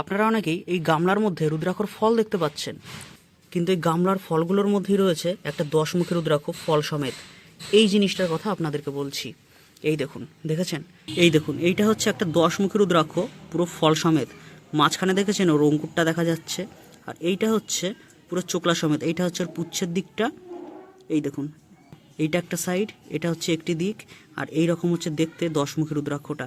আপনারা অনেকেই এই গামলার মধ্যে রুদ্রাক্ষর ফল দেখতে পাচ্ছেন। কিন্তু এই গামলার ফলগুলোর মধ্যেই রয়েছে একটা দশমুখী রুদ্রাক্ষ ফল সমেত। এই জিনিসটার কথা আপনাদেরকে বলছি। এই দেখুন, দেখেছেন? এই দেখুন, এইটা হচ্ছে একটা দশমুখী রুদ্রাক্ষ, পুরো ফল সমেত। মাঝখানে দেখেছেন ওর অঙ্কুরটা দেখা যাচ্ছে। আর এইটা হচ্ছে পুরো চোকলা সমেত। এইটা হচ্ছে ওর পুচ্ছের দিকটা। এই দেখুন, এইটা একটা সাইড, এটা হচ্ছে একটি দিক। আর এই রকম হচ্ছে দেখতে দশমুখী রুদ্রাক্ষটা।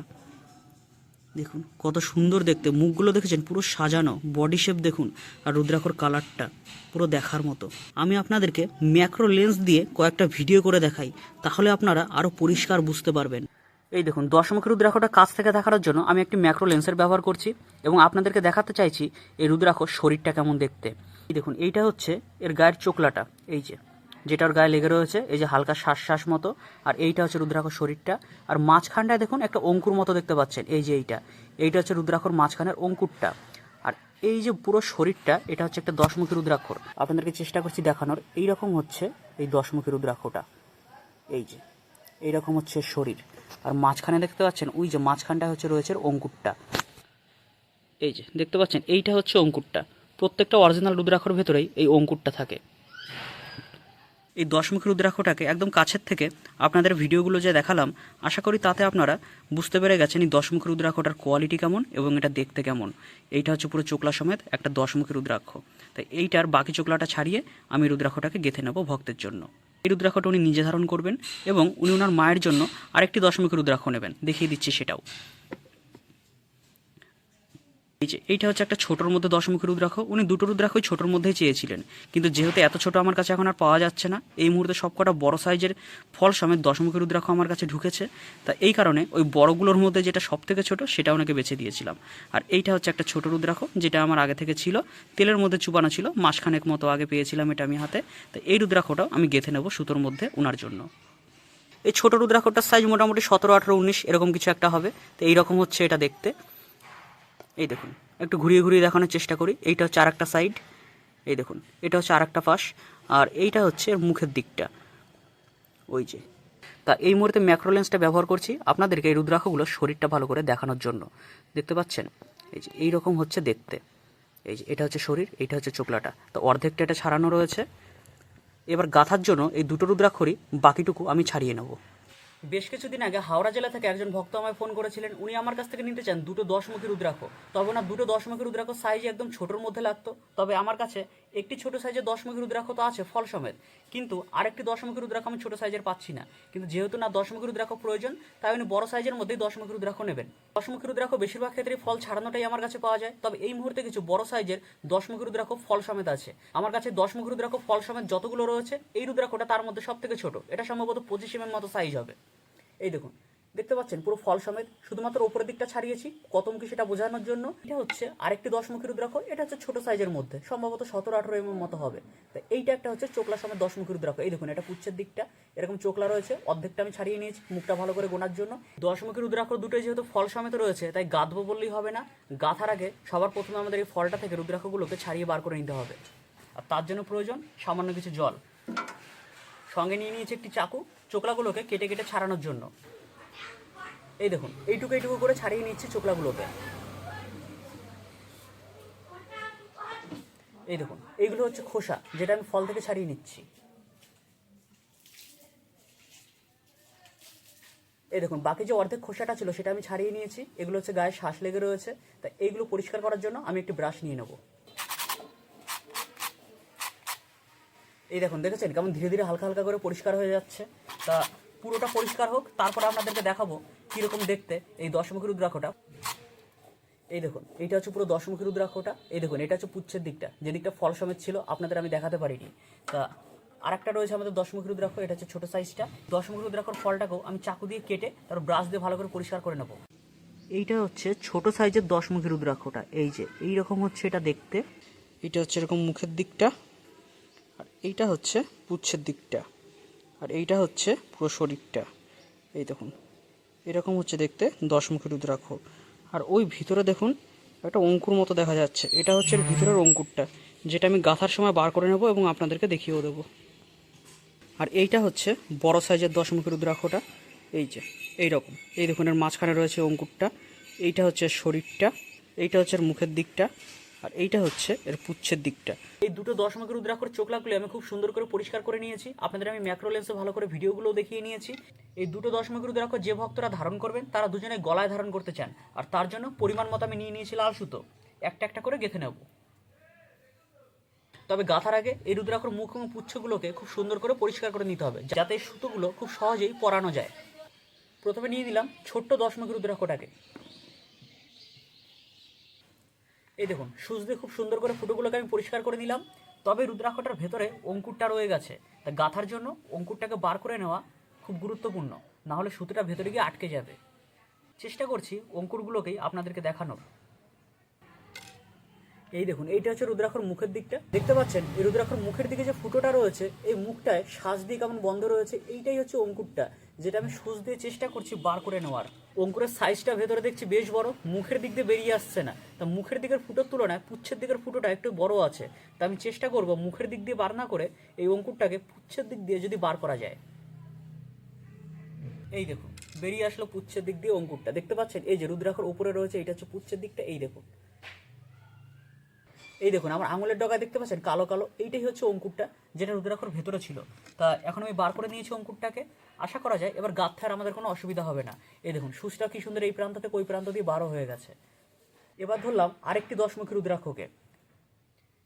দেখুন, কত সুন্দর দেখতে। মুখগুলো দেখেছেন, পুরো সাজানো বডি শেপ দেখুন, আর রুদ্রাক্ষর কালারটা পুরো দেখার মতো। আমি আপনাদেরকে ম্যাক্রো লেন্স দিয়ে কয়েকটা ভিডিও করে দেখাই, তাহলে আপনারা আরও পরিষ্কার বুঝতে পারবেন। এই দেখুন, দশমুখী রুদ্রাক্ষটা কাছ থেকে দেখানোর জন্য আমি একটি ম্যাক্রো লেন্সের ব্যবহার করছি, এবং আপনাদেরকে দেখাতে চাইছি এই রুদ্রাক্ষ শরীরটা কেমন দেখতে। দেখুন, এইটা হচ্ছে এর গায়ের চোকলাটা এই যে। যেটার গায়ে লেগে রয়েছে, এই যে হালকা শ্বাস শ্বাস মতো, আর এইটা হচ্ছে রুদ্রাক্ষর শরীরটা। আর মাঝখানটায় দেখুন একটা অঙ্কুর মতো দেখতে পাচ্ছেন, এই যে এইটা। এইটা হচ্ছে রুদ্রাক্ষর মাঝখানের অঙ্কুরটা। আর এই যে পুরো শরীরটা, এটা হচ্ছে একটা দশমুখী রুদ্রাক্ষর। আপনাদেরকে চেষ্টা করছি দেখানোর এই রকম হচ্ছে এই দশমুখী রুদ্রাক্ষটা। এই যে, এইরকম হচ্ছে শরীর। আর মাঝখানে দেখতে পাচ্ছেন, ওই যে মাঝখানটা হচ্ছে রয়েছে অঙ্কুরটা। এই যে, দেখতে পাচ্ছেন, এইটা হচ্ছে অঙ্কুরটা। প্রত্যেকটা অরিজিনাল রুদ্রাক্ষর ভেতরেই এই অঙ্কুরটা থাকে। এই দশমুখী রুদ্রাক্ষটাকে একদম কাছের থেকে আপনাদের ভিডিওগুলো যে দেখালাম, আশা করি তাতে আপনারা বুঝতে পেরে গেছেন এই দশমুখী রুদ্রাক্ষটার কোয়ালিটি কেমন এবং এটা দেখতে কেমন। এইটা হচ্ছে পুরো চোকলা সমেত একটা দশমুখী রুদ্রাক্ষ। তাই এইটার বাকি চোকলাটা ছাড়িয়ে আমি রুদ্রাক্ষটাকে গেঁথে নেব ভক্তের জন্য। এই রুদ্রাক্ষটা উনি নিজে ধারণ করবেন এবং উনি ওনার মায়ের জন্য আরেকটি দশমুখী রুদ্রাক্ষ নেবেন। দেখিয়ে দিচ্ছি সেটাও। এই যে, এইটা হচ্ছে একটা ছোটোর মধ্যে দশমুখী রুদ্রাক্ষ। উনি দুটো রুদ্রাক্ষই ছোটোর মধ্যেই চেয়েছিলেন। কিন্তু যেহেতু এত ছোট আমার কাছে এখন আর পাওয়া যাচ্ছে না, এই মুহূর্তে সবকটা বড় সাইজের ফল সমেত দশমুখী রুদ্রাক্ষ আমার কাছে ঢুকেছে। তা এই কারণে ওই বড়গুলোর মধ্যে যেটা সব থেকে ছোটো সেটা ওনাকে বেছে দিয়েছিলাম। আর এইটা হচ্ছে একটা ছোট রুদ্রাক্ষ, যেটা আমার আগে থেকে ছিল। তেলের মধ্যে চুবানো ছিল, মাসখানেক মতো আগে পেয়েছিলাম এটা আমি হাতে। তো এই রুদ্রাক্ষটাও আমি গেঁথে নেব সুতোর মধ্যে ওনার জন্য। এই ছোট রুদ্রাক্ষটার সাইজ মোটামুটি সতেরো, আঠেরো, উনিশ, এরকম কিছু একটা হবে। তো এইরকম হচ্ছে এটা দেখতে। এই দেখুন, একটু ঘুরিয়ে ঘুরিয়ে দেখানোর চেষ্টা করি। এইটা হচ্ছে আরেকটা সাইড এই দেখুন, এটা হচ্ছে আরেকটা পাশ আর এইটা হচ্ছে মুখের দিকটা। ওই যে। তা এই মুহূর্তে ম্যাক্রো লেন্সটা ব্যবহার করছি আপনাদেরকে এই রুদ্রাক্ষগুলো শরীরটা ভালো করে দেখানোর জন্য। দেখতে পাচ্ছেন? এই যে এইরকম হচ্ছে দেখতে। এই যে, এটা হচ্ছে শরীর, এইটা হচ্ছে চোকলাটা তো অর্ধেকটা এটা ছাড়ানো রয়েছে। এবার গাঁথার জন্য এই দুটো রুদ্রাক্ষরই বাকিটুকু আমি ছাড়িয়ে নেব। বেশ কিছুদিন আগে হাওড়া জেলা থেকে একজন ভক্ত আমায় ফোন করেছিলেন। উনি আমার কাছ থেকে নিতে চান দুটো দশমুখী রুদ্রাক্ষ। তবে না, দুটো দশমুখী রুদ্রাক্ষ সাইজ একদম ছোটোর মধ্যে লাগতো। তবে আমার কাছে একটি ছোট সাইজের দশমুখী রুদ্রাক্ষ তো আছে, ফল সমেত। কিন্তু আরেকটি দশমুখী রুদ্রাক্ষ আমি ছোট সাইজের পাচ্ছি না। কিন্তু যেহেতু না দশমুখী রুদ্রাক্ষ প্রয়োজন, তাই উনি বড় সাইজের মধ্যেই দশমুখী রুদ্রাক্ষ নেবেন। দশমুখী রুদ্রাক্ষ বেশিরভাগ ক্ষেত্রে ফল ছাড়ানোটাই আমার কাছে পাওয়া যায়। তবে এই মুহূর্তে কিছু বড় সাইজের দশমুখী রুদ্রাক্ষ ফল সমেত আছে। আমার কাছে দশমুখী রুদ্রাক্ষ ফল সমেত যতগুলো রয়েছে, এই রুদ্রাক্ষটা তার মধ্যে সব থেকে ছোট। এটা সম্ভবত পঁচিশ এম মতো সাইজ হবে। এই দেখুন। দেখতে পাচ্ছেন, পুরো ফল সমেত শুধুমাত্র উপরের দিকটা ছাড়িয়েছি। কতমুখী সেটা বোঝানোর জন্য? এটা হচ্ছে আরেকটি দশমুখী রুদ্রাক্ষ, এটা হচ্ছে ছোট সাইজের মধ্যে, সম্ভবত সতেরো আঠারো এম মতো হবে। তো এইটা একটা হচ্ছে চোকলা সমেত দশমুখী রুদ্রাক্ষ। এই দেখুন, এটা পুচ্ছের দিকটা, এরকম চোকলা রয়েছে, অর্ধেকটা আমি ছাড়িয়ে নিয়েছি, মুখটা ভালো করে গোনার জন্য। দশমুখী রুদ্রাক্ষ দুটোই যেহেতু ফল সমেত রয়েছে, তাই গাঁথবো বললেই হবে না। গাঁথার আগে সবার প্রথমে আমাদের এই ফলটা থেকে রুদ্রাক্ষগুলোকে ছাড়িয়ে বার করে নিতে হবে। আর তার জন্য প্রয়োজন সামান্য কিছু জল। সঙ্গে নিয়ে নিয়েছি একটি চাকু, চোকলাগুলোকে কেটে কেটে ছাড়ানোর জন্য। এই দেখুন, এইটুকু এইটুকু করে ছাড়িয়ে নিচ্ছি চোকলাগুলোকে এই দেখুন, এইগুলো হচ্ছে খোসা, যেটা আমি ফল থেকে ছাড়িয়ে নিচ্ছি। এই দেখুন, বাকি যে অর্ধেক খোসাটা ছিল সেটা আমি ছাড়িয়ে নিয়েছি, এগুলো হচ্ছে গায়ে শ্বাস লেগে রয়েছে, তা এইগুলো পরিষ্কার করার জন্য আমি একটি ব্রাশ নিয়ে নেব। এই দেখুন, দেখেছেন কেমন ধীরে ধীরে হালকা হালকা করে পরিষ্কার হয়ে যাচ্ছে? তা পুরোটা পরিষ্কার হোক, তারপর আপনাদেরকে দেখাবো কীরকম দেখতে? এই দশমুখী রুদ্রাক্ষটা। এই দেখুন এটা হচ্ছে পুরো দশমুখী রুদ্রাক্ষটা। এই দেখুন, এটা হচ্ছে পুচ্ছের দিকটা। যে দিকটা ফল সমেত ছিল, আপনাদের আমি দেখাতে পারিনি। তা আরেকটা রয়েছে আমাদের দশমুখী রুদ্রাক্ষ, এটা হচ্ছে ছোটো সাইজটা দশমুখী রুদ্রাক্ষর ফলটাকেও আমি চাকু দিয়ে কেটে তারপর ব্রাশ দিয়ে ভালো করে পরিষ্কার করে নেব। এইটা হচ্ছে ছোট সাইজের দশমুখী রুদ্রাক্ষটা। এই যে এই রকম হচ্ছে এটা দেখতে। এটা হচ্ছে এরকম মুখের দিকটা। আর এইটা হচ্ছে পুচ্ছের দিকটা। আর এইটা হচ্ছে পুরো শরীরটা। এই দেখুন। এরকম হচ্ছে দেখতে দশমুখী রুদ্রাক্ষ। আর ওই ভিতরে দেখুন, একটা অঙ্কুর মতো দেখা যাচ্ছে। এটা হচ্ছে এর ভিতরের অঙ্কুরটা, যেটা আমি গাঁথার সময় বার করে নেব এবং আপনাদেরকে দেখিয়েও দেবো। আর এইটা হচ্ছে বড় সাইজের দশমুখী রুদ্রাক্ষটা। এই যে এই রকম এই দেখুন, এর মাঝখানে রয়েছে অঙ্কুরটা। এইটা হচ্ছে শরীরটা। এইটা হচ্ছে মুখের দিকটা। আর এইটা হচ্ছে এর পুচ্ছের দিকটা। এই দুটো দশ দশমুখী রুদ্রাক্ষর চোখ লাগলে আমি খুব সুন্দর করে পরিষ্কার করে নিয়েছি। আপনাদের আমি ম্যাক্রো লেন্সে ভালো করে ভিডিওগুলো দেখিয়ে নিয়েছি। এই দুটো দশমুখী রুদ্রাক্ষর যে ভক্তরা ধারণ করবেন, তারা দুজনে গলায় ধারণ করতে চান। আর তার জন্য পরিমাণ মতো আমি নিয়ে নিয়েছি লাল সুতো। একটা একটা করে গেঁথে নেব। তবে গাঁথার আগে এই রুদ্রাক্ষর মুখ এবং পুচ্ছগুলোকে খুব সুন্দর করে পরিষ্কার করে নিতে হবে, যাতে সুতোগুলো খুব সহজেই পরানো যায়। প্রথমে নিয়ে দিলাম ছোট্ট দশমুখী রুদ্রাক্ষটাকে এই দেখুন সুচ দিয়ে খুব সুন্দর করে ফুটোগুলোকে আমি পরিষ্কার করে নিলাম তবে রুদ্রাক্ষটার ভেতরে অঙ্কুরটা রয়ে গেছে। তা গাঁথার জন্য অঙ্কুরটাকে বার করে নেওয়া খুব গুরুত্বপূর্ণ, না হলে সুতোটা ভেতরে গিয়ে আটকে যাবে। চেষ্টা করছি অঙ্কুরগুলোকেই আপনাদেরকে দেখানোর। এই দেখুন, এইটা হচ্ছে রুদ্রাক্ষর মুখের দিকটা। দেখতে পাচ্ছেন, এই রুদ্রাক্ষর মুখের দিকে যে ফুটোটা রয়েছে, এই মুখটায় শ্বাস দিয়ে কেমন বন্ধ রয়েছে, এইটাই হচ্ছে অঙ্কুরটা, যেটা আমি সুচ দিয়ে চেষ্টা করছি বার করে নেওয়ার। অঙ্কুরের সাইজটা ভেতরে দেখছি বেশ বড়, মুখের দিক দিয়ে বেরিয়ে আসছে না। তা মুখের দিকের ফুটোর তুলনায় পুচ্ছের দিকের ফুটোটা একটু বড় আছে। তা আমি চেষ্টা করব মুখের দিক দিয়ে বার না করে এই অঙ্কুরটাকে পুচ্ছের দিক দিয়ে যদি বার করা যায়। এই দেখুন, বেরিয়ে আসলো পুচ্ছের দিক দিয়ে অঙ্কুরটা। দেখতে পাচ্ছেন? এই যে রুদ্রাক্ষর উপরে রয়েছে, এটা হচ্ছে পুচ্ছের দিকটা। এই দেখুন এই দেখুন, আমার আঙুলের ডগায় দেখতে পাচ্ছেন? কালো কালো। এইটাই হচ্ছে অঙ্কুরটা, যেটা রুদ্রাক্ষর ভেতরে ছিল। তা এখন আমি বার করে নিয়েছি অঙ্কুরটাকে। আশা করা যায় এবার গাঁথতে আর আমাদের কোনো অসুবিধা হবে না। এই দেখুন, সুচটা কি সুন্দর এই প্রান্ত থেকে ওই প্রান্ত দিয়ে বারো হয়ে গেছে। এবার ধরলাম আরেকটি দশমুখী রুদ্রাক্ষকে।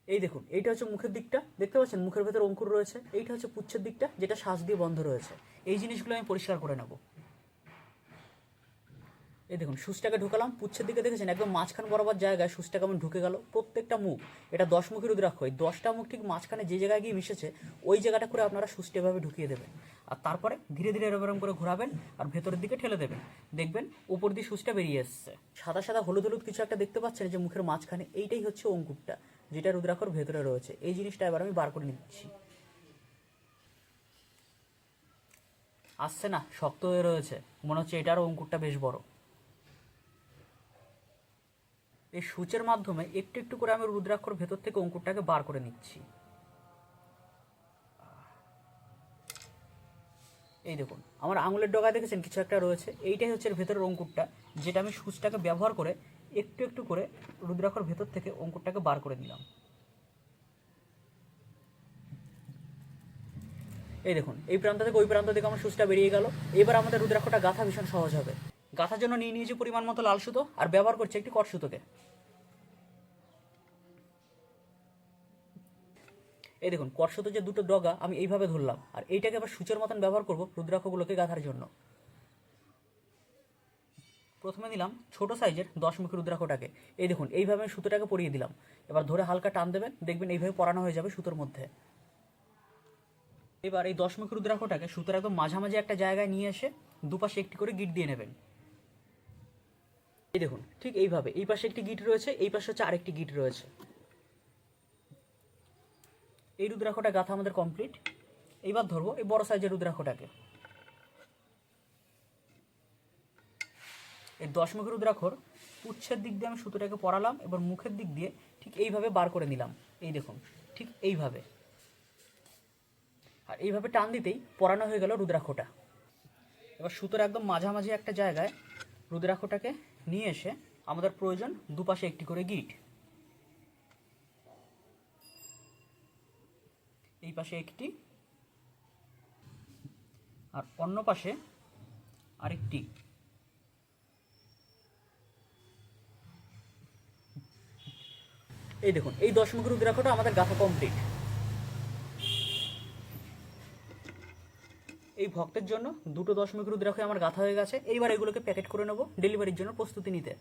এই দেখুন, এইটা হচ্ছে মুখের দিকটা। দেখতে পাচ্ছেন? মুখের ভেতর অঙ্কুর রয়েছে। এইটা হচ্ছে পুচ্ছের দিকটা, যেটা শ্বাস দিয়ে বন্ধ রয়েছে। এই জিনিসগুলো আমি পরিষ্কার করে নেব। এই দেখুন সুচটাকে ঢুকালাম, পুচ্ছের দিকে দেখেছেন? একদম মাঝখান বরাবর জায়গায় সুচটা কেমন ঢুকে গেল। প্রত্যেকটা মুখ, এটা দশ মুখের রুদ্রাক্ষ, এই দশটা মুখ ঠিক মাঝখানে যে জায়গায় গিয়ে মিশেছে, ওই জায়গাটা করে আপনারা সুচটা এভাবে ঢুকিয়ে দেবেন। আর তারপরে ধীরে ধীরে এরকম করে ঘোরাবেন আর ভেতরের দিকে ঠেলে দেবেন। দেখবেন উপর দিয়ে সুচটা বেরিয়ে এসছে। সাদা সাদা হলুদ হলুদ কিছু একটা দেখতে পাচ্ছেন যে মুখের মাঝখানে, এইটাই হচ্ছে অঙ্কুরটা, যেটা রুদ্রাক্ষর ভেতরে রয়েছে। এই জিনিসটা এবার আমি বার করে নিচ্ছি। আসছে না, শক্ত হয়ে রয়েছে। মনে হচ্ছে এটারও অঙ্কুরটা বেশ বড়। এই সূচের মাধ্যমে একটু একটু করে আমি রুদ্রাক্ষর ভেতর থেকে অঙ্কুরটাকে বার করে নিচ্ছি। এই দেখুন, আমার আঙুলের ডগায় দেখেছেন? কিছু একটা রয়েছে। এইটাই হচ্ছে ভেতরের অঙ্কুরটা, যেটা আমি সূচটাকে ব্যবহার করে একটু একটু করে রুদ্রাক্ষর ভেতর থেকে অঙ্কুরটাকে বার করে নিলাম। এই দেখুন, এই প্রান্ত থেকে ওই প্রান্ত থেকে আমার সুচটা বেরিয়ে গেল। এবার আমাদের রুদ্রাক্ষটা গাঁথা ভীষণ সহজ হবে। গাঁথার জন্য নিয়ে নিয়েছি পরিমাণ মতো লাল সুতো আর ব্যবহার করছি একটি কট সুতোকে। এই দেখুন, কট সুতো যে দুটো ডগা আমি এইভাবে ধরলাম, আর এইটাকে আবার সূচের মতন ব্যবহার করব রুদ্রাক্ষগুলোকে গাঁথার জন্য। প্রথমে দিলাম ছোট সাইজের দশমুখী রুদ্রাক্ষটাকে। এই দেখুন, এইভাবে আমি সুতোটাকে পরিয়ে দিলাম। এবার ধরে হালকা টান দেবেন, দেখবেন এইভাবে পরানো হয়ে যাবে সুতোর মধ্যে। এবার এই দশমুখী রুদ্রাক্ষটাকে সুতোর একদম মাঝামাঝি একটা জায়গায় নিয়ে এসে দুপাশে একটি করে গিট দিয়ে নেবেন। এই দেখুন, ঠিক এইভাবে। এই পাশে একটি গিট রয়েছে, এই পাশে হচ্ছে আরেকটি গিট রয়েছে। এই রুদ্রাক্ষটা গাথা আমাদের কমপ্লিট এইবার ধরবো এই বড় সাইজের রুদ্রাক্ষটাকে। এই দশমুখী রুদ্রাক্ষর উচ্ছের দিক দিয়ে আমি সুতোটাকে পরালাম, এবার মুখের দিক দিয়ে ঠিক এইভাবে বার করে নিলাম। এই দেখুন, ঠিক এইভাবে। আর এইভাবে টান দিতেই পরানো হয়ে গেল রুদ্রাক্ষটা। এবার সুতোর একদম মাঝামাঝি একটা জায়গায় রুদ্রাক্ষটাকে নিয়ে এসে আমাদের প্রয়োজন দুপাশে একটি করে গিট। এই পাশে একটি আর অন্য পাশে আরেকটি। এই দেখুন, এই দশমুখী রুদ্রাক্ষটা আমাদের গাথা কমপ্লিট। এই ভক্তের জন্য দুটো দশমিক রুদ্রাক্ষ আমার গাঁথা হয়ে গেছে। এইবার এগুলোকে প্যাকেট করে নেব। ডেলিভারির জন্য প্রস্তুতি নিতে।